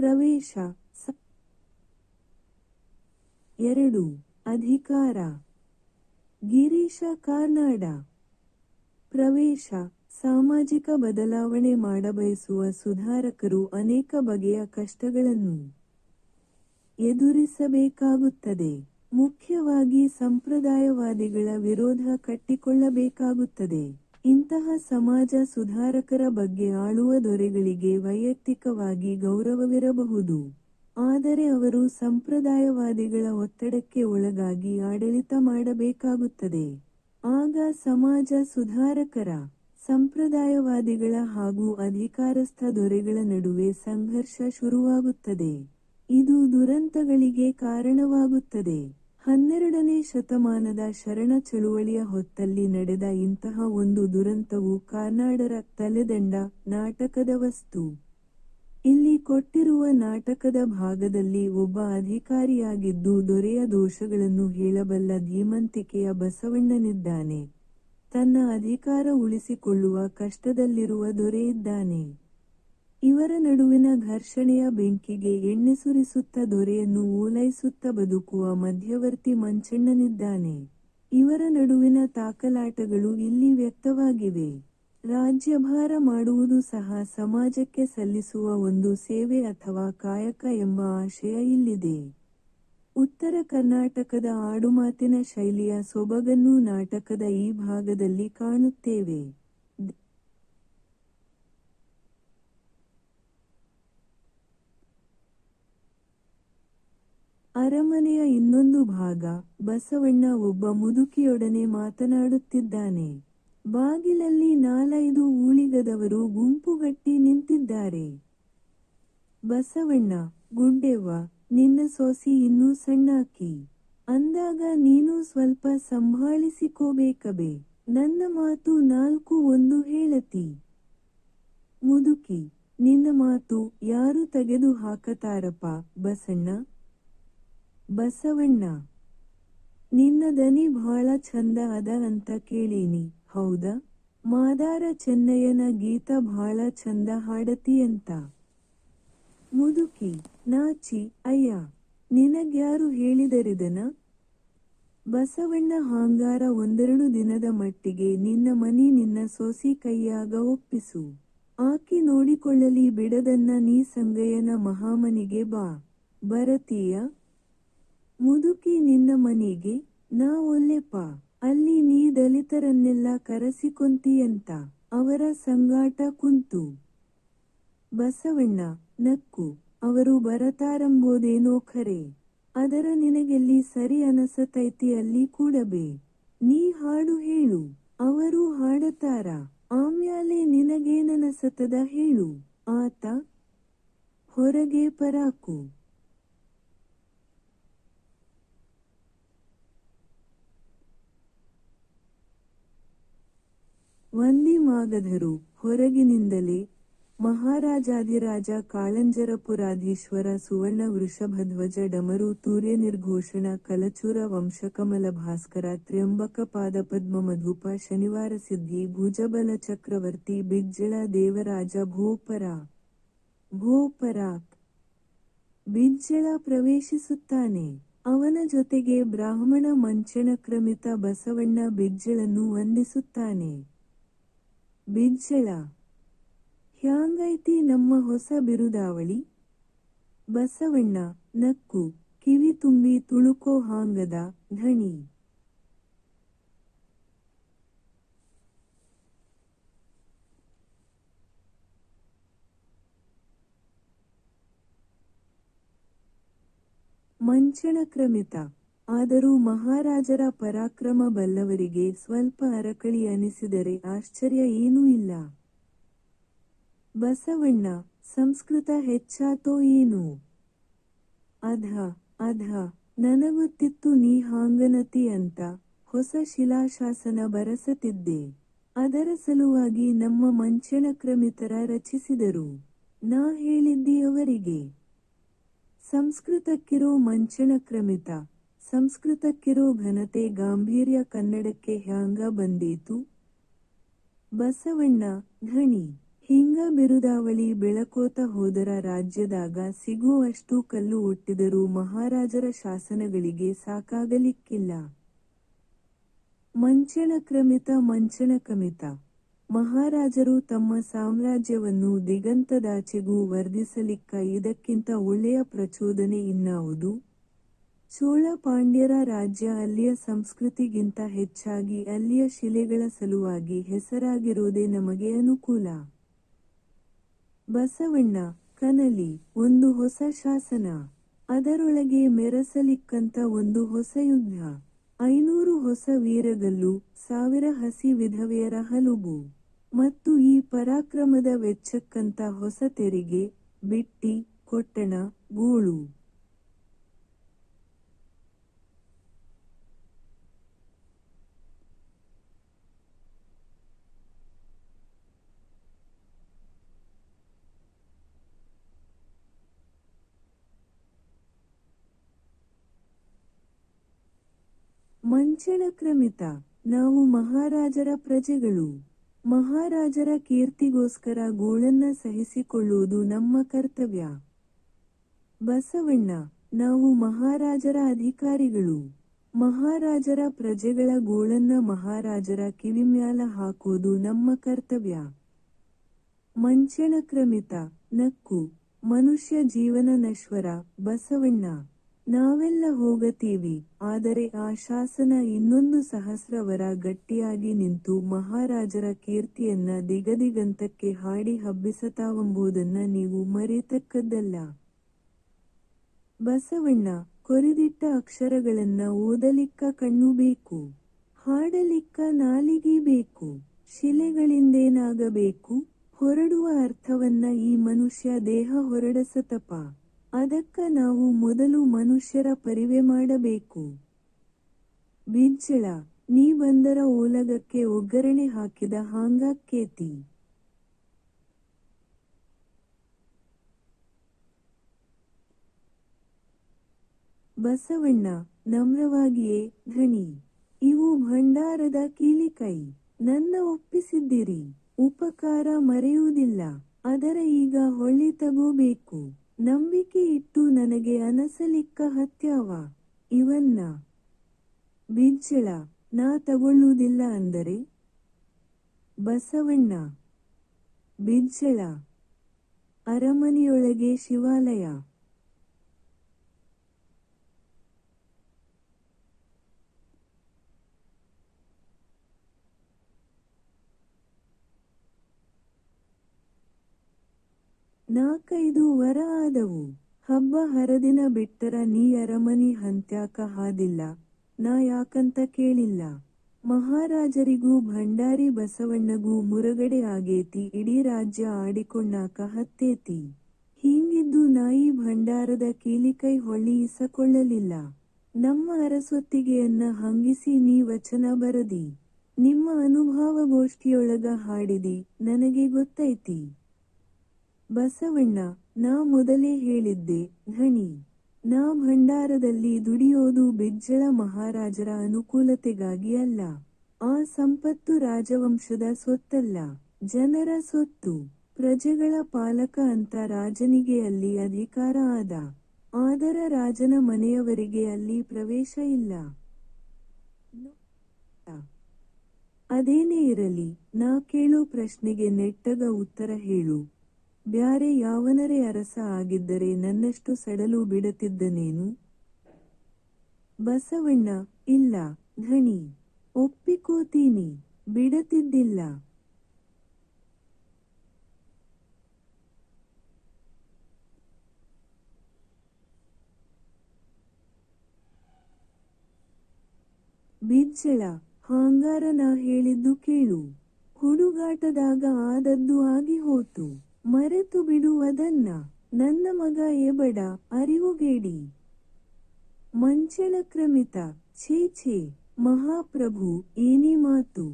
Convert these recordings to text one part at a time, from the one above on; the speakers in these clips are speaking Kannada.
ಪ್ರವೇಶ ಸ- ಎರಡು ಅಧಿಕಾರ. ಗಿರೀಶ ಕಾರ್ನಾಡ. ಪ್ರವೇಶ ಸಾಮಾಜಿಕ ಬದಲಾವಣೆ ಮಾಡಬಯಸುವ ಸುಧಾರಕರು ಅನೇಕ ಬಗೆಯ ಕಷ್ಟಗಳನ್ನು ಎದುರಿಸಬೇಕಾಗುತ್ತದೆ. ಮುಖ್ಯವಾಗಿ ಸಂಪ್ರದಾಯವಾದಿಗಳ ವಿರೋಧ ಕಟ್ಟಿಕೊಳ್ಳಬೇಕಾಗುತ್ತದೆ. ಇಂತಹ ಸಮಾಜ ಸುಧಾರಕರ ಬಗ್ಗೆ ಆಳುವ ದೊರೆಗಳಿಗೆ ವೈಯಕ್ತಿಕವಾಗಿ ಗೌರವವಿರಬಹುದು. ಆದರೆ ಅವರು ಸಂಪ್ರದಾಯವಾದಿಗಳ ಒತ್ತಡಕ್ಕೆ ಒಳಗಾಗಿ ಆಡಳಿತ ಮಾಡಬೇಕಾಗುತ್ತದೆ. ಆಗ ಸಮಾಜ ಸುಧಾರಕರ, ಸಂಪ್ರದಾಯವಾದಿಗಳ ಹಾಗೂ ಅಧಿಕಾರಸ್ಥ ದೊರೆಗಳ ನಡುವೆ ಸಂಘರ್ಷ ಶುರುವಾಗುತ್ತದೆ. ಇದು ದುರಂತಗಳಿಗೆ ಕಾರಣವಾಗುತ್ತದೆ. ಹನ್ನೆರಡನೇ ಶತಮಾನದ ಶರಣ ಚಳುವಳಿಯ ಹೊತ್ತಲ್ಲಿ ನಡೆದ ಇಂತಹ ಒಂದು ದುರಂತವು ಕಾರ್ನಾಡರ ತಲೆದಂಡ ನಾಟಕದ ವಸ್ತು. ಇಲ್ಲಿ ಕೊಟ್ಟಿರುವ ನಾಟಕದ ಭಾಗದಲ್ಲಿ ಒಬ್ಬ ಅಧಿಕಾರಿಯಾಗಿದ್ದು ದೊರೆಯ ದೋಷಗಳನ್ನು ಹೇಳಬಲ್ಲ ಧೀಮಂತಿಕೆಯ ಬಸವಣ್ಣನಿದ್ದಾನೆ. ತನ್ನ ಅಧಿಕಾರ ಉಳಿಸಿಕೊಳ್ಳುವ ಕಷ್ಟದಲ್ಲಿರುವ ದೊರೆಯಿದ್ದಾನೆ. ಇವರ ನಡುವಿನ ಘರ್ಷಣೆಯ ಬೆಂಕಿಗೆ ಎಣ್ಣೆ ಸುರಿಸುತ್ತ ದೊರೆಯನ್ನು ಓಲೈಸುತ್ತ ಬದುಕುವ ಮಧ್ಯವರ್ತಿ ಮಂಚಣ್ಣನಿದ್ದಾನೆ. ಇವರ ನಡುವಿನ ತಾಕಲಾಟಗಳು ಇಲ್ಲಿ ವ್ಯಕ್ತವಾಗಿವೆ. ರಾಜ್ಯಭಾರ ಮಾಡುವುದು ಸಹ ಸಮಾಜಕ್ಕೆ ಸಲ್ಲಿಸುವ ಒಂದು ಸೇವೆ ಅಥವಾ ಕಾಯಕ ಎಂಬ ಆಶಯ ಇಲ್ಲಿದೆ. ಉತ್ತರ ಕರ್ನಾಟಕದ ಆಡುಮಾತಿನ ಶೈಲಿಯ ಸೊಬಗನ್ನು ನಾಟಕದ ಈ ಭಾಗದಲ್ಲಿ ಕಾಣುತ್ತೇವೆ. ಅರಮನೆಯ ಇನ್ನೊಂದು ಭಾಗ ಬಸವಣ್ಣ ಒಬ್ಬ ಮುದುಕಿಯೊಡನೆ ಮಾತನಾಡುತ್ತಿದ್ದಾನೆ. ಬಾಗಿಲಲ್ಲಿ ನಾಲೈದು ಊಳಿಗದವರು ಗುಂಪುಗಟ್ಟಿ ನಿಂತಿದ್ದಾರೆ. ಬಸವಣ್ಣ ಗುಡ್ಡೆವ್ವ ನಿನ್ನ ಸೊಸಿ ಇನ್ನೂ ಸಣ್ಣಾಕಿ. ಅಂದಾಗ ನೀನು ಸ್ವಲ್ಪ ಸಂಭಾಳಿಸಿಕೋಬೇಕಬೆ. ನನ್ನ ಮಾತು ನಾಲ್ಕು ಒಂದು ಹೇಳತಿ. ಮುದುಕಿ, ನಿನ್ನ ಮಾತು ಯಾರು ತೆಗೆದು ಹಾಕತಾರಪ್ಪ ಬಸಣ್ಣ? ಬಸವಣ್ಣ. ನಿನ್ನ ದನಿ ಬಹಳ ಚಂದ ಅದ ಅಂತ ಕೇಳೀನಿ. ಹೌದಾ? ಮಾದಾರ ಚೆನ್ನಯ್ಯನ ಗೀತ ಬಹಳ ಚಂದ ಹಾಡತಿ ಅಂತ. ಮುದುಕಿ, ನಾಚಿ, ಅಯ್ಯ, ನಿನಗ್ಯಾರು ಹೇಳಿದರಿದನ? ಬಸವಣ್ಣ ಹಾಂಗಾರ ಒಂದೆರಡು ದಿನದ ಮಟ್ಟಿಗೆ ನಿನ್ನ ಮನಿ ನಿನ್ನ ಸೋಸಿ ಕೈಯಾಗ ಒಪ್ಪಿಸು. ಆಕಿ ನೋಡಿಕೊಳ್ಳಲಿ ಬಿಡದನ್ನ ನೀ ಸಂಗಯ್ಯನ ಮಹಾಮನಿಗೆ ಬಾ. ಬರತೀಯ? ಮುದುಕಿ ನಿನ್ನ ಮನೆಗೆ, ನಾ ಒಲ್ಲೆಪ್ಪ, ಅಲ್ಲಿ ನೀ ದಲಿತರನ್ನೆಲ್ಲ ಕರೆಸಿಕೊಂತೀಯಂತ, ಅವರ ಸಂಗಾಟ ಕುಂತು. ಬಸವಣ್ಣ, ನಕ್ಕು, ಅವರು ಬರತಾರಂಬೋದೇನೋ ಖರೆ, ಅದರ ನಿನಗೆಲ್ಲಿ ಸರಿ ಅನಸತೈತಿ ಅಲ್ಲಿ ಕೂಡಬೇ. ನೀ ಹಾಡು ಹೇಳು, ಅವರು ಹಾಡತಾರ ಆಮ್ಯಾಲೆ ನಿನಗೇನನಸತದ ಹೇಳು, ಆತ, ಹೊರಗೆ ಪರಾಕು ವಂದಿ ಮಾಗಧರು ಹೊರಗಿನಿಂದಲೇ ಮಹಾರಾಜಾದಿರಾಜ ಕಾಳಂಜರಪುರಾಧೀಶ್ವರ ಸುವರ್ಣ ವೃಷಭಧ್ವಜ ಡಮರು ತೂರ್ಯ ನಿರ್ಘೋಷಣ ಕಲಚೂರ ವಂಶಕಮಲ ಭಾಸ್ಕರ ತ್ರ್ಯಂಬಕ ಪಾದಪದ್ಮ ಮಧುಪ ಶನಿವಾರ ಸಿದ್ಧಿ ಭುಜಬಲ ಚಕ್ರವರ್ತಿ ಬಿಜ್ಜಳ ದೇವರಾಜ ಭೋಪರ ಭೋಪರಾಕ್ ಬಿಜ್ಜಳ ಪ್ರವೇಶಿಸುತ್ತಾನೆ. ಅವನ ಜೊತೆಗೆ ಬ್ರಾಹ್ಮಣ ಮಂಚನ ಕ್ರಮಿತ ಬಸವಣ್ಣ ಬಿಜ್ಜಳನ್ನು ವಂದಿಸುತ್ತಾನೆ. ಬಿಜ್ಜಳ ಹ್ಯಾಂಗೈತಿ ನಮ್ಮ ಹೊಸ ಬಿರುದಾವಳಿ? ಬಸವಣ್ಣ ನಕ್ಕು ಕಿವಿ ತುಂಬಿ ತುಳುಕೋ ಹಾಂಗದ ಧಣಿ. ಮಂಚನ ಕ್ರಮಿತ ಆದರೂ ಮಹಾರಾಜರ ಪರಾಕ್ರಮ ಬಲ್ಲವರಿಗೆ ಸ್ವಲ್ಪ ಅರಕಳಿ ಅನಿಸಿದರೆ ಆಶ್ಚರ್ಯ ಏನೂ ಇಲ್ಲ. ಬಸವಣ್ಣ, ಸಂಸ್ಕೃತ ಹೆಚ್ಚಾತೋ ಏನು? ಅಧ ಅಧ ನನಗೊತ್ತಿತ್ತು ನೀ ಹಾಂಗನತಿ ಅಂತ ಹೊಸ ಶಿಲಾಶಾಸನ ಬರಸತಿದ್ದೆ. ಅದರ ಸಲುವಾಗಿ ನಮ್ಮ ಮಂಚನ ಕ್ರಮಿತರ ರಚಿಸಿದರು. ನಾ ಹೇಳಿದ್ದಿ ಅವರಿಗೆ. ಸಂಸ್ಕೃತಕ್ಕಿರೋ ಮಂಚನ ಕ್ರಮಿತ ಸಂಸ್ಕೃತಕ್ಕಿರೋ ಘನತೆ ಗಾಂಭೀರ್ಯ ಕನ್ನಡಕ್ಕೆ ಹ್ಯಾಂಗ ಬಂದೀತು? ಬಸವಣ್ಣ, ಘಣಿ, ಹಿಂಗ ಬಿರುದಾವಳಿ ಬೆಳಕೋತ ಹೋದರ ರಾಜ್ಯದಾಗ ಸಿಗುವಷ್ಟು ಕಲ್ಲು ಒಟ್ಟಿದರೂ ಮಹಾರಾಜರ ಶಾಸನಗಳಿಗೆ ಸಾಕಾಗಲಿಕ್ಕಿಲ್ಲ. ಮಂಚಣ ಕ್ರಮಿತ ಮಂಚಣ ಕಮಿತ. ಮಹಾರಾಜರು ತಮ್ಮ ಸಾಮ್ರಾಜ್ಯವನ್ನು ದಿಗಂತದಾಚೆಗೂ ವರ್ಧಿಸಲಿಕ್ಕ ಇದಕ್ಕಿಂತ ಒಳ್ಳೆಯ ಪ್ರಚೋದನೆ ಇನ್ನಾವುದು? ಚೋಳ ಪಾಂಡ್ಯರ ರಾಜ್ಯ ಅಲ್ಲಿಯ ಸಂಸ್ಕೃತಿಗಿಂತ ಹೆಚ್ಚಾಗಿ ಅಲ್ಲಿಯ ಶಿಲೆಗಳ ಸಲುವಾಗಿ ಹೆಸರಾಗಿರುವುದೇ ನಮಗೆ ಅನುಕೂಲ. ಬಸವಣ್ಣ, ಕನಲಿ, ಒಂದು ಹೊಸ ಶಾಸನ. ಅದರೊಳಗೆ ಮೆರಸಲಿಕ್ಕಂತ ಒಂದು ಹೊಸ ಯುದ್ಧ. ಐನೂರು ಹೊಸ ವೀರಗಲ್ಲು, ಸಾವಿರ ಹಸಿ ವಿಧವೆಯರ ಹಲುಬು. ಮತ್ತು ಈ ಪರಾಕ್ರಮದ ವೆಚ್ಚಕ್ಕಂತ ಹೊಸ ತೆರಿಗೆ, ಬಿಟ್ಟಿ, ಕೊಟ್ಟಣ, ಗೂಳು. ಮಂಚಳ ಕ್ರಮಿತ ನಾವು ಮಹಾರಾಜರ ಪ್ರಜೆಗಳು. ಮಹಾರಾಜರ ಕೀರ್ತಿಗೋಸ್ಕರ ಗೋಳನ್ನ ಸಹಿಸಿಕೊಳ್ಳುವುದು ನಮ್ಮ ಕರ್ತವ್ಯ. ಬಸವಣ್ಣ, ನಾವು ಮಹಾರಾಜರ ಅಧಿಕಾರಿಗಳು. ಮಹಾರಾಜರ ಪ್ರಜೆಗಳ ಗೋಳನ್ನ ಮಹಾರಾಜರ ಕಿವಿಮ್ಯಾಲ ಹಾಕುವುದು ನಮ್ಮ ಕರ್ತವ್ಯ. ಮಂಚಣ ಕ್ರಮಿತ ನಕ್ಕು. ಮನುಷ್ಯ ಜೀವನ ನಶ್ವರ, ಬಸವಣ್ಣ. ನಾವೆಲ್ಲ ಹೋಗತೀವಿ ಆದರೆ ಆ ಶಾಸನ ಇನ್ನೊಂದು ಸಹಸ್ರವರ ಗಟ್ಟಿಯಾಗಿ ನಿಂತು ಮಹಾರಾಜರ ಕೀರ್ತಿಯನ್ನ ದಿಗದಿಗಂತಕ್ಕೆ ಹಾಡಿ ಹಬ್ಬಿಸತಾವೆಂಬುದನ್ನ ನೀವು ಮರೆಯತಕ್ಕದ್ದಲ್ಲ. ಬಸವಣ್ಣ ಕೊರಿದಿಟ್ಟ ಅಕ್ಷರಗಳನ್ನ ಓದಲಿಕ್ಕ ಕಣ್ಣು ಬೇಕು, ಹಾಡಲಿಕ್ಕ ನಾಲಿಗೆ ಬೇಕು, ಶಿಲೆಗಳಿಂದೇನಾಗಬೇಕು ಹೊರಡುವ ಅರ್ಥವನ್ನ ಈ ಮನುಷ್ಯ ದೇಹ ಹೊರಡಸತಪ. ಅದಕ್ಕ ನಾವು ಮೊದಲು ಮನುಷ್ಯರ ಪರಿವೆ ಮಾಡಬೇಕು. ಬಿಜ್ಜಳ, ನೀ ಬಂದರ ಓಲಗಕ್ಕೆ ಒಗ್ಗರಣೆ ಹಾಕಿದ ಹಾಂಗಾಕ್ಕೇತಿ ಬಸವಣ್ಣ, ನಮ್ರವಾಗಿಯೇ ಧಣಿ ಇವು ಭಂಡಾರದ ಕೀಲಿಕೈ, ನನ್ನ ಒಪ್ಪಿಸಿದ್ದಿರಿ, ಉಪಕಾರ ಮರೆಯುವುದಿಲ್ಲ, ಅದರ ಈಗ ಹೊಳ್ಳಿ ತಗೋಬೇಕು. ನಂಬಿಕೆ ಇಟ್ಟು ನನಗೆ ಅನಸಲಿಕ್ಕ ಹತ್ಯಾವ? ಇವನ್ನ ಬಿಜ್ಜಳ ನಾ ತಗೊಳ್ಳುವುದಿಲ್ಲ ಅಂದರೆ? ಬಸವಣ್ಣ ಬಿಜ್ಜಳ ಅರಮನೆಯೊಳಗೆ ಶಿವಾಲಯ. ನಾಲ್ಕೈದು ವರ ಆದವು. ಹಬ್ಬ ಹರದಿನ ಬಿಟ್ಟರ ನೀ ಅರಮನಿ ಹಂತ್ಯಾಕ ಹಾದಿಲ್ಲ. ನಾ ಯಾಕಂತ ಕೇಳಿಲ್ಲ. ಮಹಾರಾಜರಿಗೂ ಭಂಡಾರಿ ಬಸವಣ್ಣಗೂ ಮುರುಗಡೆ ಆಗೇತಿ, ಇಡೀ ರಾಜ್ಯ ಆಡಿಕೊಂಡಾಕ ಹತ್ತೇತಿ. ಹೀಗಿದ್ದು ನಾಯಿ ಭಂಡಾರದ ಕೀಲಿಕೈ ಹೊಳ್ಳಿ ಇಸಕೊಳ್ಳಲಿಲ್ಲ. ನಮ್ಮ ಅರಸೊತ್ತಿಗೆಯನ್ನ ಹಂಗಿಸಿ ನೀ ವಚನ ಬರದಿ. ನಿಮ್ಮ ಅನುಭವ ಗೋಷ್ಠಿಯೊಳಗ ಹಾಡಿದಿ, ನನಗೆ ಗೊತ್ತೈತಿ. ಬಸವಣ್ಣ, ನಾ ಮೊದಲೇ ಹೇಳಿದ್ದೆ ಧಣಿ ನಾ ಭಂಡಾರದಲ್ಲಿ ದುಡಿಯೋದು ಬಿಜ್ಜಳ ಮಹಾರಾಜರ ಅನುಕೂಲತೆಗಾಗಿ ಅಲ್ಲ. ಆ ಸಂಪತ್ತು ರಾಜವಂಶದ ಸೊತ್ತಲ್ಲ, ಜನರ ಸೊತ್ತು. ಪ್ರಜೆಗಳ ಪಾಲಕ ಅಂತ ರಾಜನಿಗೆ ಅಲ್ಲಿ ಅಧಿಕಾರ ಆದ ಆದರ ರಾಜನ ಮನೆಯವರಿಗೆ ಅಲ್ಲಿ ಪ್ರವೇಶ ಇಲ್ಲ. ಅದೇನೇ ಇರಲಿ, ನಾ ಕೇಳೋ ಪ್ರಶ್ನೆಗೆ ನೆಟ್ಟಗ ಉತ್ತರ ಹೇಳು. ಬ್ಯಾರೆ ಯಾವನರೇ ಅರಸ ಆಗಿದ್ದರೆ ನನ್ನಷ್ಟು ಸಡಲು ಬಿಡತಿದ್ದನೇನು ಬಸವಣ್ಣ, ಇಲ್ಲ, ಧಣಿ, ಒಪ್ಪಿಕೋತೀನಿ, ಬಿಡತಿದ್ದಿಲ್ಲ. ಬಿಜ್ಜಳ ಹಾಂಗಾರ ನಾ ಹೇಳಿದ್ದು ಕೇಳು. ಹುಡುಗಾಟದಾಗ ಆದದ್ದು ಆಗಿ ಹೋತು. ಮರೆತು ಬಿಡುವುದನ್ನ ನನ್ನ ಮಗ ಎಬಡ ಅರಿವುಗೇಡಿ. ಮಂಚಳ ಕ್ರಮಿತ ಛೇ ಛೇ ಮಹಾಪ್ರಭು ಏನೇ ಮಾತು.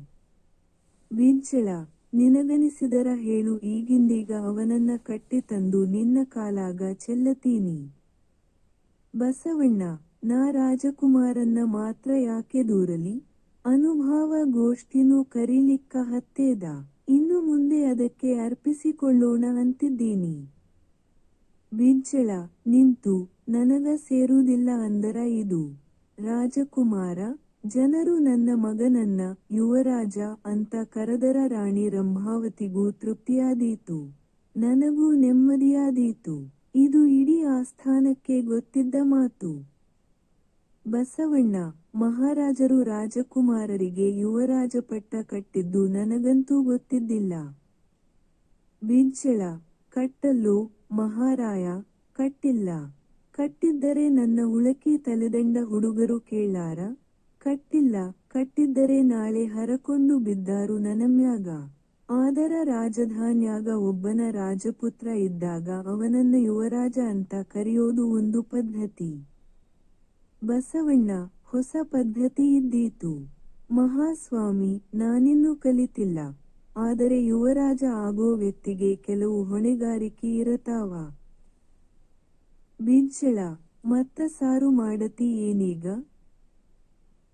ವಿಜ್ಜಳ ನಿನಗನಿಸಿದರ ಹೇಳು ಈಗಿಂದೀಗ ಅವನನ್ನ ಕಟ್ಟಿ ತಂದು ನಿನ್ನ ಕಾಲಾಗ ಚೆಲ್ಲತೀನಿ ಬಸವಣ್ಣ, ನಾ ರಾಜಕುಮಾರನ್ನ ಮಾತ್ರ ಯಾಕೆ ದೂರಲಿ? ಅನುಭವ ಗೋಷ್ಠಿನೂ ಕರೀಲಿಕ್ಕ ಹತ್ತೇದ? ಮುಂದೆ ಅದಕ್ಕೆ ಅರ್ಪಿಸಿಕೊಳ್ಳೋಣ ಅಂತಿದ್ದೀನಿ ನಿಂತು ನನಗ ಸೇರುವುದಿಲ್ಲ ಅಂದರ ಇದು. ರಾಜಕುಮಾರ, ಜನರು ನನ್ನ ಮಗನನ್ನ ಯುವರಾಜ ಅಂತ ಕರೆದರ ರಾಣಿ ರಂಭಾವತಿಗೂ ತೃಪ್ತಿಯಾದೀತು. ನನಗೂ ನೆಮ್ಮದಿಯಾದೀತು. ಇದು ಇಡೀ ಆಸ್ಥಾನಕ್ಕೆ ಗೊತ್ತಿದ್ದ ಮಾತು. ಬಸವಣ್ಣ, ಮಹಾರಾಜರು ರಾಜಕುಮಾರರಿಗೆ ಯುವರಾಜ ಪಟ್ಟ ಕಟ್ಟಿದ್ದು ನನಗಂತೂ ಗೊತ್ತಿದ್ದಿಲ್ಲ. ಬಿಜ್ಜಳ ಕಟ್ಟಲು ಮಹಾರಾಯ ಕಟ್ಟಿಲ್ಲ. ಕಟ್ಟಿದ್ದರೆ ನನ್ನ ಉಳಕಿ ತಲೆದಂಡ ಹುಡುಗರು ಕೇಳಾರ? ಕಟ್ಟಿಲ್ಲ, ಕಟ್ಟಿದ್ದರೆ ನಾಳೆ ಹರಕೊಂಡು ಬಿದ್ದಾರು ನನಮ್ಯಾಗ ಆದರ ರಾಜಧಾನ್ಯಾಗ ಒಬ್ಬನ ರಾಜಪುತ್ರ ಇದ್ದಾಗ ಅವನನ್ನ ಯುವರಾಜ ಅಂತ ಕರೆಯೋದು ಒಂದು ಪದ್ಧತಿ. ಬಸವಣ್ಣ ಹೊಸ ಪದ್ಧತಿ ಇದ್ದೀತು ಮಹಾಸ್ವಾಮಿ ನಾನಿನ್ನೂ ಕಲಿತಿಲ್ಲ. ಆದರೆ ಯುವರಾಜ ಆಗೋ ವ್ಯಕ್ತಿಗೆ ಕೆಲವು ಹೊಣೆಗಾರಿಕೆ ಇರತಾವ. ಬಿಜ್ಜಳ ಮತ್ತ ಸಾರು ಮಾಡತಿ ಏನೀಗ?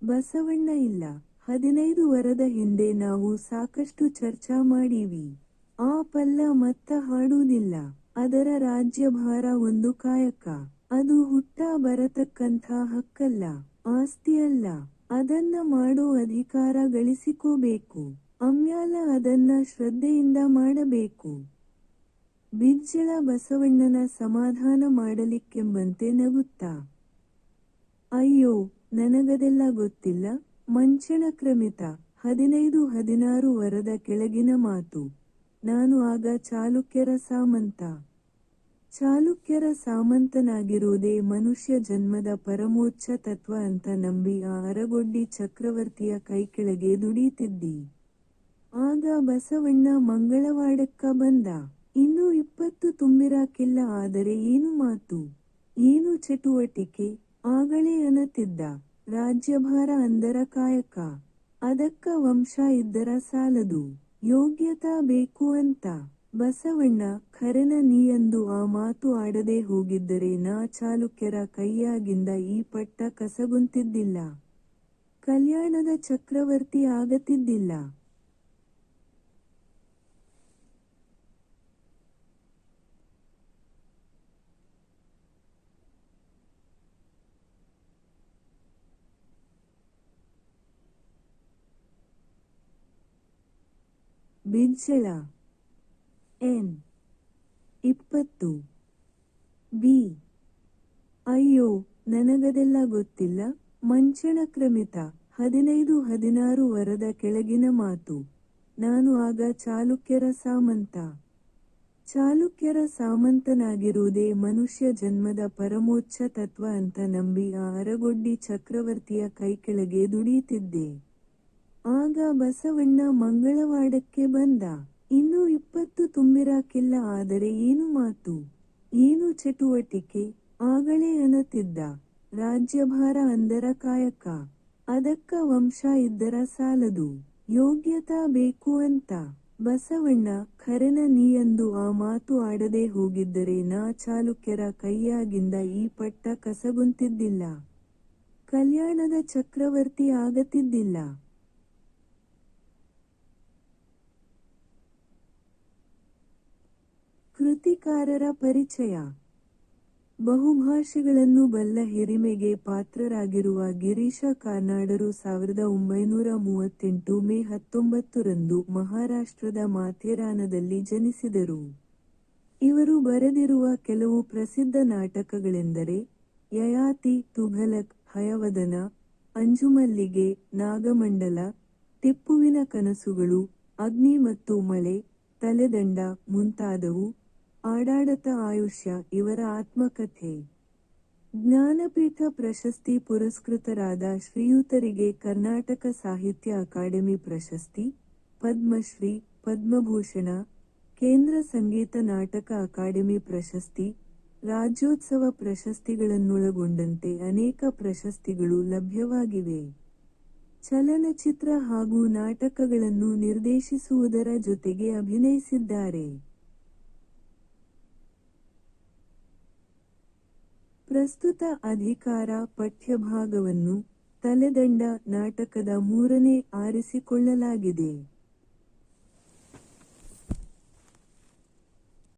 ಬಸವಣ್ಣ ಇಲ್ಲ. ಹದಿನೈದು ವರದ ಹಿಂದೆ ನಾವು ಸಾಕಷ್ಟು ಚರ್ಚಾ ಮಾಡೀವಿ. ಆ ಪಲ್ಲ ಮತ್ತ ಹಾಡುವುದಿಲ್ಲ. ಅದರ ರಾಜ್ಯಭಾರ ಒಂದು ಕಾಯಕ. ಅದು ಹುಟ್ಟ ಬರತಕ್ಕಂಥ ಹಕ್ಕಲ್ಲ, ಆಸ್ತಿಯಲ್ಲ. ಅದನ್ನ ಮಾಡೋ ಅಧಿಕಾರ ಗಳಿಸಿಕೋಬೇಕು. ಅಮ್ಯಾಲ ಅದನ್ನ ಶ್ರದ್ಧೆಯಿಂದ ಮಾಡಬೇಕು. ಬಿಜ್ಜಳ ಬಸವಣ್ಣನ ಸಮಾಧಾನ ಮಾಡಲಿಕ್ಕೆಂಬಂತೆ ನಗುತ್ತಾ. ಅಯ್ಯೋ, ನನಗದೆಲ್ಲ ಗೊತ್ತಿಲ್ಲ. ಮಂಚಣ ಕ್ರಮಿತ, ಹದಿನೈದು ಹದಿನಾರು ವರದ ಕೆಳಗಿನ ಮಾತು. ನಾನು ಆಗ ಚಾಲುಕ್ಯರ ಸಾಮಂತ. ಚಾಲುಕ್ಯರ ಸಾಮಂತನಾಗಿರುವುದೇ ಮನುಷ್ಯ ಜನ್ಮದ ಪರಮೋಚ್ಚ ತತ್ವ ಅಂತ ನಂಬಿ ಆ ಅರಗೊಡ್ಡಿ ಚಕ್ರವರ್ತಿಯ ಕೈಕೆಳಗೆ ದುಡಿಯುತ್ತಿದ್ದಿ. ಆಗ ಬಸವಣ್ಣ ಮಂಗಳವಾಡಕ್ಕ ಬಂದ. ಇನ್ನೂ ಇಪ್ಪತ್ತು ತುಂಬಿರಾಕಿಲ್ಲ ಆದರೆ ಏನು ಮಾತು? ಏನು ಚಟುವಟಿಕೆ? ಆಗಲೇ ಅನತಿದ್ದ. ರಾಜ್ಯಭಾರ ಅಂದರ ಕಾಯಕ. ಅದಕ್ಕ ವಂಶ ಇದ್ದರ ಸಾಲದು. ಯೋಗ್ಯತಾ ಬೇಕು ಅಂತ. ಬಸವಣ್ಣ ಖರೆನ ನೀಯಂದು ಆ ಮಾತು ಆಡದೆ ಹೋಗಿದ್ದರೆ ನಾ ಚಾಲುಕ್ಯರ ಕೈಯಾಗಿಂದ ಈ ಪಟ್ಟ ಕಸಗುಂತಿದ್ದಿಲ್ಲ. ಕಲ್ಯಾಣದ ಚಕ್ರವರ್ತಿ ಆಗತಿದ್ದಿಲ್ಲ. ಬಿಜ್ಜಳ ಎನ್ ಇಪ್ಪತ್ತು. ಬಿ. ಅಯ್ಯೋ, ನನಗದೆಲ್ಲ ಗೊತ್ತಿಲ್ಲ. ಮಂಚಣ ಕ್ರಮಿತ, ಹದಿನೈದು ಹದಿನಾರು ವರದ ಕೆಳಗಿನ ಮಾತು. ನಾನು ಆಗ ಚಾಲುಕ್ಯರ ಸಾಮಂತ. ಚಾಲುಕ್ಯರ ಸಾಮಂತನಾಗಿರುವುದೇ ಮನುಷ್ಯ ಜನ್ಮದ ಪರಮೋಚ್ಚ ತತ್ವ ಅಂತ ನಂಬಿ ಆ ಅರಗೊಡ್ಡಿ ಚಕ್ರವರ್ತಿಯ ಕೈಕೆಳಗೆ ದುಡಿಯುತ್ತಿದ್ದೆ. ಆಗ ಬಸವಣ್ಣ ಮಂಗಳವಾಡಕ್ಕೆ ಬಂದ. ಇಪ್ಪತ್ತು ತುಂಬಿರಾಕಿಲ್ಲ, ಆದರೆ ಏನು ಮಾತು? ಏನು ಚಟುವಟಿಕೆ? ಆಗಲೇ ಅನತಿದ್ದ. ರಾಜ್ಯಭಾರ ಅಂದರ ಕಾಯಕ. ಅದಕ್ಕ ವಂಶ ಇದ್ದರ ಸಾಲದು. ಯೋಗ್ಯತಾ ಬೇಕು ಅಂತ. ಬಸವಣ್ಣ, ಖರೆನ ನೀಯಂದು ಆ ಮಾತು ಆಡದೆ ಹೋಗಿದ್ದರೆ ನಾ ಚಾಲುಕ್ಯರ ಕೈಯಾಗಿಂದ ಈ ಪಟ್ಟ ಕಸಗುಂತಿದ್ದಿಲ್ಲ. ಕಲ್ಯಾಣದ ಚಕ್ರವರ್ತಿ ಆಗತಿದ್ದಿಲ್ಲ. ಕೃತಿಕಾರರ ಪರಿಚಯ. ಬಹುಭಾಷೆಗಳನ್ನು ಬಲ್ಲ ಹಿರಿಮೆಗೆ ಪಾತ್ರರಾಗಿರುವ ಗಿರೀಶ ಕಾರ್ನಾಡರು ಸಾವಿರದ ಒಂಬೈನೂರ ಮೂವತ್ತೆಂಟು ಮೇ ಹತ್ತೊಂಬತ್ತರಂದು ಮಹಾರಾಷ್ಟ್ರದ ಮಾಥೇರಾನದಲ್ಲಿ ಜನಿಸಿದರು. ಇವರು ಬರೆದಿರುವ ಕೆಲವು ಪ್ರಸಿದ್ಧ ನಾಟಕಗಳೆಂದರೆ ಯಯಾತಿ, ತುಘಲಕ್, ಹಯವದನ, ಅಂಜುಮಲ್ಲಿಗೆ, ನಾಗಮಂಡಲ ಟಿಪ್ಪುವಿನ ಕನಸುಗಳು, ಅಗ್ನಿ ಮತ್ತು ಮಳೆ, ತಲೆದಂಡ ಮುಂತಾದವು. ಆಡಾಡತ ಆಯುಷ್ಯ, ಇವರ ಆತ್ಮಕಥೆ. ಜ್ಞಾನಪೀಠ ಪ್ರಶಸ್ತಿ ಪುರಸ್ಕೃತರಾದ ಶ್ರೀಯುತರಿಗೆ ಕರ್ನಾಟಕ ಸಾಹಿತ್ಯ ಅಕಾಡೆಮಿ ಪ್ರಶಸ್ತಿ, ಪದ್ಮಶ್ರೀ, ಪದ್ಮಭೂಷಣ, ಕೇಂದ್ರ ಸಂಗೀತ ನಾಟಕ ಅಕಾಡೆಮಿ ಪ್ರಶಸ್ತಿ, ರಾಜ್ಯೋತ್ಸವ ಪ್ರಶಸ್ತಿಗಳನ್ನೊಳಗೊಂಡಂತೆ ಅನೇಕ ಪ್ರಶಸ್ತಿಗಳು ಲಭ್ಯವಾಗಿವೆ. ಚಲನಚಿತ್ರ ಹಾಗೂ ನಾಟಕಗಳನ್ನು ನಿರ್ದೇಶಿಸುವುದರ ಜೊತೆಗೆ ಅಭಿನಯಿಸಿದ್ದಾರೆ. ಪ್ರಸ್ತುತ ಅಧಿಕಾರ ಪಠ್ಯಭಾಗವನ್ನು ತಲೆದಂಡ ನಾಟಕದ ಮೂರನೇ ಆರಿಸಿಕೊಳ್ಳಲಾಗಿದೆ.